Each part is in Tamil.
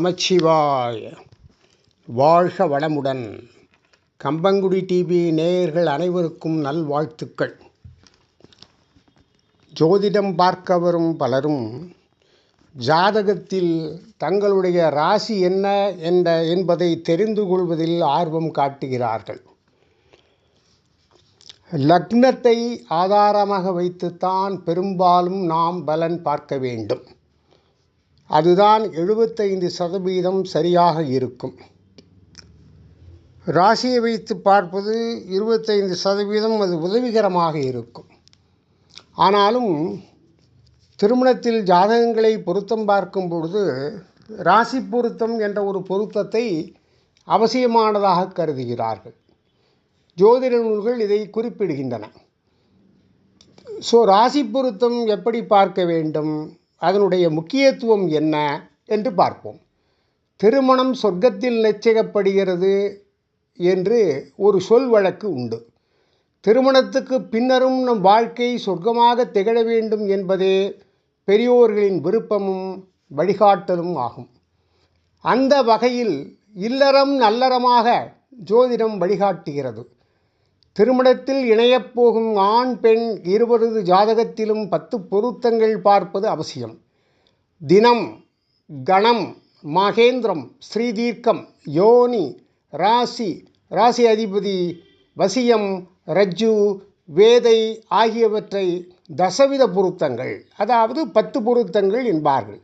நமச்சிவாய். வாழ்க வளமுடன். கம்பங்குடி டிவி நேயர்கள் அனைவருக்கும் நல்வாழ்த்துக்கள். ஜோதிடம் பார்க்க வரும் பலரும் ஜாதகத்தில் தங்களுடைய ராசி என்ன என்ற என்பதை தெரிந்து கொள்வதில் ஆர்வம் காட்டுகிறார்கள். லக்னத்தை ஆதாரமாக வைத்துத்தான் பெரும்பாலும் நாம் பலன் பார்க்க வேண்டும். அதுதான் எழுபத்தைந்து சதவீதம் சரியாக இருக்கும். ராசியை வைத்து பார்ப்பது இருபத்தைந்து சதவீதம் அது உதவிகரமாக இருக்கும். ஆனாலும் திருமணத்தில் ஜாதகங்களை பொருத்தம் பார்க்கும் பொழுது ராசி பொருத்தம் என்ற ஒரு பொருத்தத்தை அவசியமானதாக கருதுகிறார்கள். ஜோதிட நூல்கள் இதை குறிப்பிடுகின்றன. ஸோ ராசி பொருத்தம் எப்படி பார்க்க வேண்டும்? அதனுடைய முக்கியத்துவம் என்ன என்று பார்ப்போம். திருமணம் சொர்க்கத்தில் நிச்சயிக்கப்படுகிறது என்று ஒரு சொல் வழக்கு உண்டு. திருமணத்துக்கு பின்னரும் நம் வாழ்க்கை சொர்க்கமாக திகழ வேண்டும் என்பதே பெரியோர்களின் விருப்பமும் வழிகாட்டலும் ஆகும். அந்த வகையில் இல்லறம் நல்லறமாக ஜோதிடம் வழிகாட்டுகிறது. திருமணத்தில் இணையப்போகும் ஆண் பெண் இருவரது ஜாதகத்திலும் பத்து பொருத்தங்கள் பார்ப்பது அவசியம். தினம் கணம் மகேந்திரம் ஸ்ரீதீர்க்கம் யோனி ராசி ராசி அதிபதி வசியம் ரஜ்ஜு வேதை ஆகியவற்றை தசவித பொருத்தங்கள் அதாவது பத்து பொருத்தங்கள் என்பார்கள்.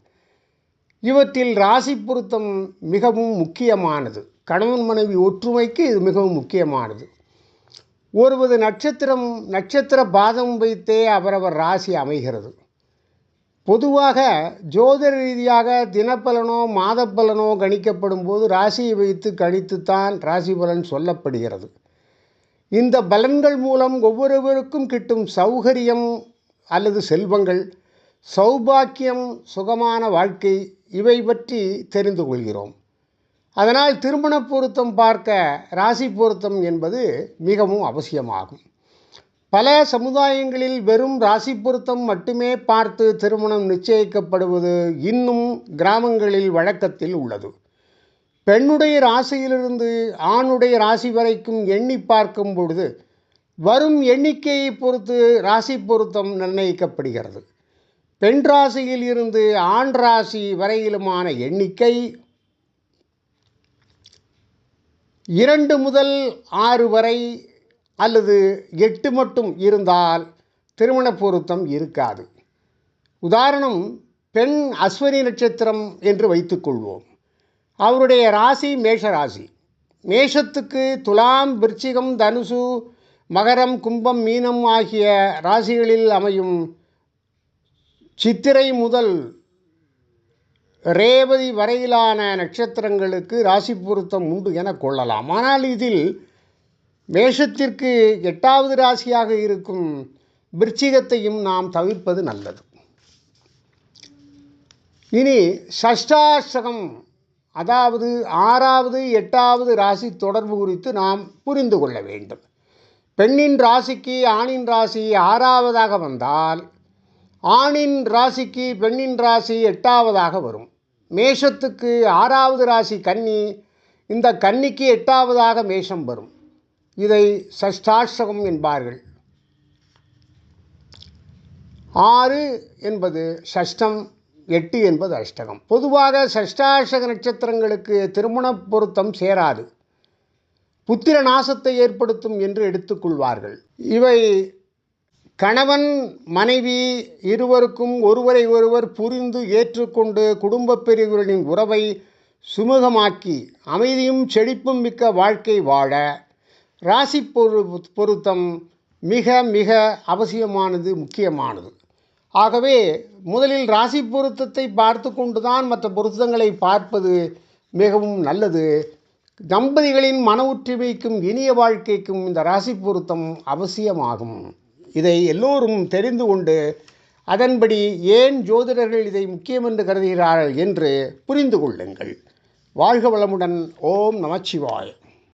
இவற்றில் ராசி பொருத்தம் மிகவும் முக்கியமானது. கணவன் மனைவி ஒற்றுமைக்கு இது மிகவும் முக்கியமானது. ஒருவது நட்சத்திரம் நட்சத்திர பாதம் வைத்தே அவரவர் ராசி அமைகிறது. பொதுவாக ஜோதிட ரீதியாக தினப்பலனோ மாதப்பலனோ கணிக்கப்படும் போது ராசியை வைத்து கணித்துத்தான் ராசி பலன் சொல்லப்படுகிறது. இந்த பலன்கள் மூலம் ஒவ்வொருவருக்கும் கிட்டும் சௌகரியம் அல்லது செல்வங்கள் சௌபாக்கியம் சுகமான வாழ்க்கை இவை பற்றி தெரிந்து கொள்கிறோம். அதனால் திருமண பொருத்தம் பார்க்க ராசி பொருத்தம் என்பது மிகவும் அவசியமாகும். பல சமுதாயங்களில் வெறும் ராசி பொருத்தம் மட்டுமே பார்த்து திருமணம் நிச்சயிக்கப்படுவது இன்னும் கிராமங்களில் வழக்கத்தில் உள்ளது. பெண்ணுடைய ராசியிலிருந்து ஆணுடைய ராசி வரைக்கும் எண்ணி பார்க்கும் பொழுது வரும் எண்ணிக்கையை பொறுத்து ராசி பொருத்தம் நிர்ணயிக்கப்படுகிறது. பெண் ராசியில் இருந்து ஆண் ராசி வரையிலுமான எண்ணிக்கை இரண்டு முதல் ஆறு வரை அல்லது எட்டு மட்டும் இருந்தால் திருமண பொருத்தம் இருக்காது. உதாரணம் பெண் அஸ்வனி நட்சத்திரம் என்று வைத்துக்கொள்வோம். அவருடைய ராசி மேஷ ராசி. மேஷத்துக்கு துலாம் விருச்சிகம் தனுசு மகரம் கும்பம் மீனம் ஆகிய ராசிகளில் அமையும் சித்திரை முதல் ரேவதி வரையிலான நட்சத்திரங்களுக்கு ராசி பொருத்தம் உண்டு என கொள்ளலாம். ஆனால் இதில் மேஷத்திற்கு எட்டாவது ராசியாக இருக்கும் விருச்சிகத்தையும் நாம் தவிர்ப்பது நல்லது. இனி சஷ்டாஷ்டகம் அதாவது ஆறாவது எட்டாவது ராசி தொடர்பு குறித்து நாம் புரிந்து கொள்ள வேண்டும். பெண்ணின் ராசிக்கு ஆணின் ராசி ஆறாவதாக வந்தால் ஆணின் ராசிக்கு பெண்ணின் ராசி எட்டாவதாக வரும். மேஷத்துக்கு ஆறாவது ராசி கன்னி இந்த கன்னிக்கு எட்டாவதாக மேஷம் வரும். இதை சஷ்டாஷ்டகம் என்பார்கள். ஆறு என்பது சஷ்டம் எட்டு என்பது அஷ்டகம். பொதுவாக சஷ்டாஷ்டக நட்சத்திரங்களுக்கு திருமண பொருத்தம் சேராது. புத்திர நாசத்தை ஏற்படுத்தும் என்று எடுத்துக்கொள்வார்கள். இவை கணவன் மனைவி இருவருக்கும் ஒருவரை ஒருவர் புரிந்து ஏற்றுக்கொண்டு குடும்ப பிரிவுகளின் உறவை சுமூகமாக்கி அமைதியும் செழிப்பும் மிக்க வாழ்க்கை வாழ ராசி பொரு பொருத்தம் மிக மிக அவசியமானது முக்கியமானது. ஆகவே முதலில் ராசி பொருத்தத்தை பார்த்து கொண்டுதான் மற்ற பொருத்தங்களை பார்ப்பது மிகவும் நல்லது. தம்பதிகளின் மன ஒற்றுமைக்கும் இனிய வாழ்க்கைக்கும் இந்த ராசி பொருத்தம் அவசியமாகும். இதை எல்லோரும் தெரிந்து கொண்டு அதன்படி ஏன் ஜோதிடர்கள் இதை முக்கியம் என்று கருதுகிறார்கள் என்று புரிந்து கொள்ளுங்கள். வாழ்க வளமுடன். ஓம் நமச்சிவாய்